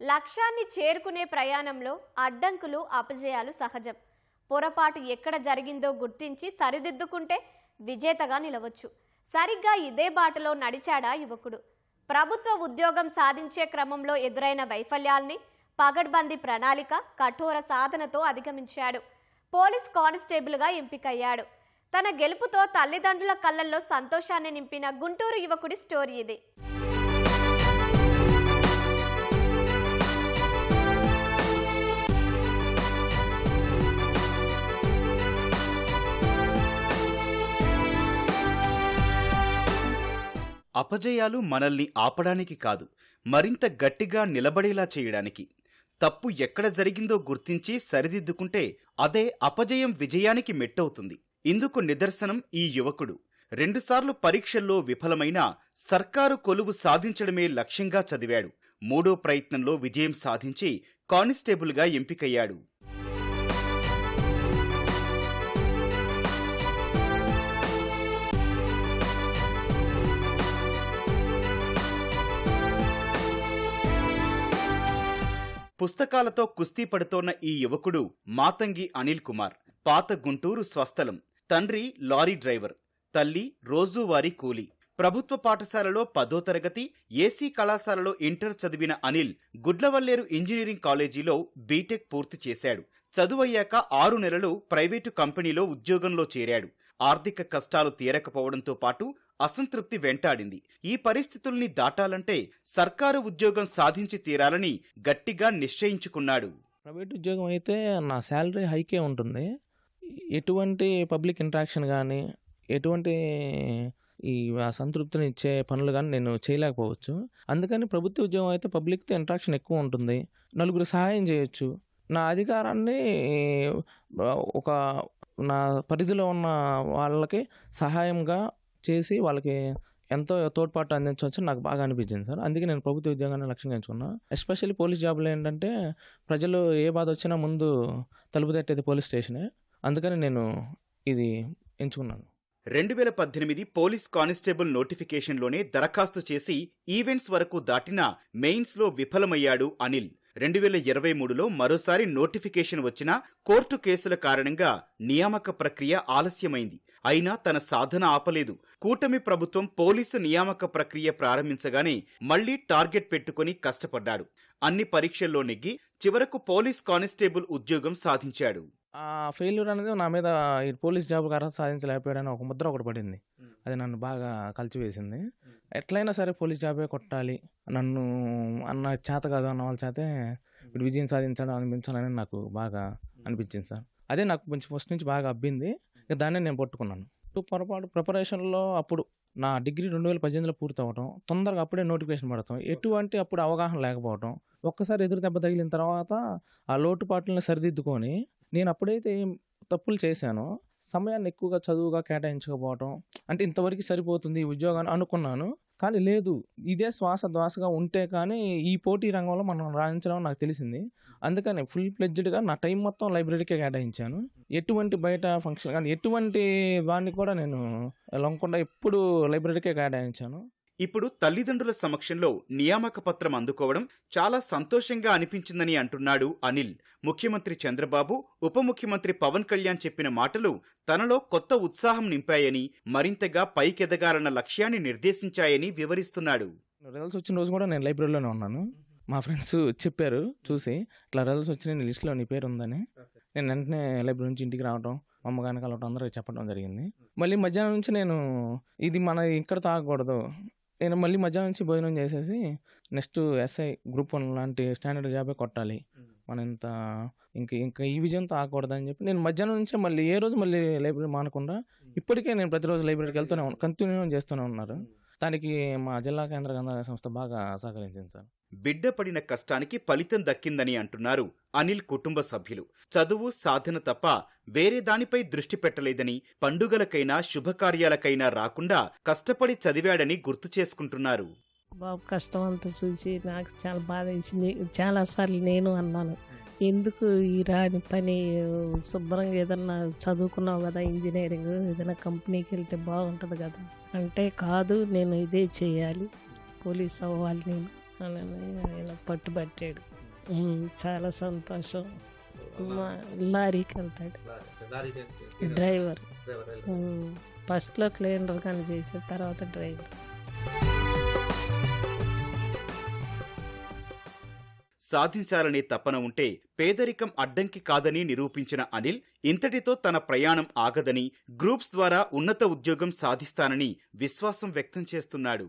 లక్ష్యాన్ని చేరుకునే ప్రయాణంలో అడ్డంకులు అపజయాలు సహజం. పొరపాటు ఎక్కడ జరిగిందో గుర్తించి సరిదిద్దుకుంటే విజేతగా నిలవచ్చు. సరిగ్గా ఇదే బాటలో నడిచాడా యువకుడు. ప్రభుత్వ ఉద్యోగం సాధించే క్రమంలో ఎదురైన వైఫల్యాల్ని పగడ్బందీ ప్రణాళిక కఠోర సాధనతో అధిగమించాడు. పోలీస్ కానిస్టేబుల్గా ఎంపికయ్యాడు. తన గెలుపుతో తల్లిదండ్రుల కళ్ళల్లో సంతోషాన్ని నింపిన గుంటూరు యువకుడి స్టోరీ ఇది. అపజయాలు మనల్ని ఆపడానికి కాదు మరింత గట్టిగా నిలబడేలా చేయడానికి. తప్పు ఎక్కడ జరిగిందో గుర్తించి సరిదిద్దుకుంటే అదే అపజయం విజయానికి మెట్టవుతుంది. ఇందుకు నిదర్శనం ఈ యువకుడు. రెండుసార్లు పరీక్షల్లో విఫలమైన సర్కారు కొలువు సాధించడమే లక్ష్యంగా చదివాడు. మూడో ప్రయత్నంలో విజయం సాధించి కానిస్టేబుల్గా ఎంపికయ్యాడు. పుస్తకాలతో కుస్తీ పడుతోన్న ఈ యువకుడు మాతంగి అనిల్ కుమార్ పాత గుంటూరు స్వస్థలం తండ్రి లారీ డ్రైవర్ తల్లి రోజువారీ కూలీ. ప్రభుత్వ పాఠశాలలో పదో తరగతి ఏసీ కళాశాలలో ఇంటర్ చదివిన అనిల్ గుడ్లవల్లేరు ఇంజనీరింగ్ కాలేజీలో బీటెక్ పూర్తి చేశాడు. చదువయ్యాక ఆరు నెలలు ప్రైవేటు కంపెనీలో ఉద్యోగంలో చేరాడు. ఆర్థిక కష్టాలు తీరకపోవడంతో పాటు అసంతృప్తి వెంటాడింది. ఈ పరిస్థితుల్ని దాటాలంటే సర్కారు ఉద్యోగం సాధించి తీరాలని గట్టిగా నిశ్చయించుకున్నాడు. ప్రైవేట్ ఉద్యోగం అయితే నా శాలరీ హైకే ఉంటుంది. ఎటువంటి పబ్లిక్ ఇంట్రాక్షన్ కానీ ఎటువంటి ఈ అసంతృప్తిని ఇచ్చే పనులు కానీ నేను చేయలేకపోవచ్చు. అందుకని ప్రభుత్వ ఉద్యోగం అయితే పబ్లిక్తో ఇంట్రాక్షన్ ఎక్కువ ఉంటుంది. నలుగురు సహాయం చేయొచ్చు. నా అధికారాన్ని ఒక నా పరిధిలో ఉన్న వాళ్ళకి సహాయంగా చేసి వాళ్ళకి ఎంతో తోడ్పాటు అందించవచ్చు నాకు బాగా అనిపించింది సార్. అందుకే నేను ప్రభుత్వ ఉద్యోగాన్ని లక్ష్యంగా ఎంచుకున్నా ఎస్పెషల్లీ పోలీస్ జాబ్లో ఏంటంటే ప్రజలు ఏ బాధ వచ్చినా ముందు తలుపు తట్టేది పోలీస్ స్టేషనే. అందుకని నేను ఇది ఎంచుకున్నాను. రెండు వేల పద్దెనిమిది పోలీస్ కానిస్టేబుల్ నోటిఫికేషన్లోనే దరఖాస్తు చేసి ఈవెంట్స్ వరకు దాటిన మెయిన్స్లో విఫలమయ్యాడు అనిల్. రెండు వేల ఇరవై మూడులో మరోసారి నోటిఫికేషన్ వచ్చినా కోర్టు కేసుల కారణంగా నియామక ప్రక్రియ ఆలస్యమైంది. అయినా తన సాధన ఆపలేదు. కూటమి ప్రభుత్వం పోలీసు నియామక ప్రక్రియ ప్రారంభించగానే మళ్ళీ టార్గెట్ పెట్టుకుని కష్టపడ్డాడు. అన్ని పరీక్షల్లో నెగ్గి చివరకు పోలీస్ కానిస్టేబుల్ ఉద్యోగం సాధించాడు. ఆ ఫెయిల్యూర్ అనేది నా మీద ఈ పోలీస్ జాబ్ అర్హత సాధించలేకపోయాడని ఒక ముద్ర ఒకటి పడింది. అది నన్ను బాగా కలిచివేసింది. ఎట్లయినా సరే పోలీస్ జాబే కొట్టాలి. నన్ను అన్న చేత కాదు అన్న వాళ్ళ చేతే ఇప్పుడు విజయం సాధించడం అనిపించాలని నాకు బాగా అనిపించింది సార్. అదే నాకు కొంచెం ఫస్ట్ నుంచి బాగా అబ్బింది. ఇక దాన్నే నేను పట్టుకున్నాను. టూ పొరపాటు ప్రిపరేషన్లో అప్పుడు నా డిగ్రీ రెండు వేల పద్దెనిమిదిలో పూర్తి అవ్వటం తొందరగా అప్పుడే నోటిఫికేషన్ పడతాం ఎటువంటి అప్పుడు అవగాహన లేకపోవటం ఒక్కసారి ఎదురు దెబ్బ తగిలిన తర్వాత ఆ లోటుపాట్లను సరిదిద్దుకొని నేను అప్పుడైతే ఏం తప్పులు చేశానో సమయాన్ని ఎక్కువగా చదువుగా కేటాయించకపోవటం అంటే ఇంతవరకు సరిపోతుంది ఉద్యోగాన్ని అనుకున్నాను. కానీ లేదు ఇదే శ్వాస ద్వాసగా ఉంటే కానీ ఈ పోటీ రంగంలో మనం రాణించడం నాకు తెలిసింది. అందుకని ఫుల్ ప్లెడ్జ్డ్గా నా టైం మొత్తం లైబ్రరీకే కేటాయించాను. ఎటువంటి బయట ఫంక్షన్ కానీ ఎటువంటి దాన్ని కూడా నేను లొంగకుండా ఎప్పుడు లైబ్రరీకే కేటాయించాను. ఇప్పుడు తల్లిదండ్రుల సమక్షంలో నియామక పత్రం అందుకోవడం చాలా సంతోషంగా అనిపించిందని అంటున్నాడు అనిల్. ముఖ్యమంత్రి చంద్రబాబు ఉప ముఖ్యమంత్రి పవన్ కళ్యాణ్ చెప్పిన మాటలు తనలో కొత్త ఉత్సాహం నింపాయని మరింతగా పైకెదగాలన్న లక్ష్యాన్ని నిర్దేశించాయని వివరిస్తున్నాడు. రిజల్ట్స్ వచ్చిన రోజు కూడా నేను లైబ్రరీలోనే ఉన్నాను. మా ఫ్రెండ్స్ చెప్పారు చూసి ఇట్లా రిజల్ట్స్ వచ్చిన నీ లిస్ట్లో నీ పేరు ఉందని. నేను వెంటనే లైబ్రరీ నుంచి ఇంటికి రావడం అమ్మగాని అమ్మగారిని కలవడం అందరికీ చెప్పడం జరిగింది. మళ్ళీ మధ్యాహ్నం నుంచి నేను ఇది మన ఇక్కడ తాగకూడదు. నేను మళ్ళీ మధ్యాహ్నం నుంచి భోజనం చేసేసి నెక్స్ట్ ఎస్ఐ గ్రూప్ వన్ లాంటి స్టాండర్డ్ జాబే కొట్టాలి. మన ఇంత ఇంక ఇంకా ఈ విజయంతో ఆగకూడదని చెప్పి నేను మధ్యాహ్నం నుంచే మళ్ళీ ఏ రోజు మళ్ళీ లైబ్రరీ మానకుండా ఇప్పటికే నేను ప్రతిరోజు లైబ్రరీకి వెళ్తూనే ఉన్నాను కంటిన్యూ చేస్తూనే ఉన్నారు. దానికి మా జిల్లా కేంద్ర గ్రంథాలయ సంస్థ బాగా సహకరించింది సార్. బిడ్డ పడిన కష్టానికి ఫలితం దక్కిందని అంటున్నారు అనిల్ కుటుంబ సభ్యులు. చదువు సాధన తప్ప వేరే దానిపై దృష్టి పెట్టలేదని పండుగలకైనా శుభకార్యాలకైనా రాకుండా కష్టపడి చదివాడని గుర్తు చేసుకుంటున్నారు. బాబు కష్టం అంతా చూసి నాకు చాలా బాధ వేసింది. చాలాసార్లు నేను అన్నాను. ఎందుకు ఈ రాని పని? శుభ్రంగా ఏదన్నా చదువుకున్నావు కదా ఇంజనీరింగ్ ఏదైనా కంపెనీకి వెళ్తే బాగుంటుంది కదా. అంటే కాదు నేను ఇదే చేయాలి పోలీస్ అవ్వాలి నేను అని ఆయన పట్టుబట్టాడు. చాలా సంతోషం. మా లారీకి వెళ్తాడు. డ్రైవర్. ఫస్ట్లో క్లీనర్ కానీ చేసాడు తర్వాత డ్రైవర్. సాధించాలనే తపన ఉంటే పేదరికం అడ్డంకి కాదని నిరూపించిన అనిల్ ఇంతటితో తన ప్రయాణం ఆగదని గ్రూప్స్ ద్వారా ఉన్నత ఉద్యోగం సాధిస్తానని విశ్వాసం వ్యక్తం చేస్తున్నాడు.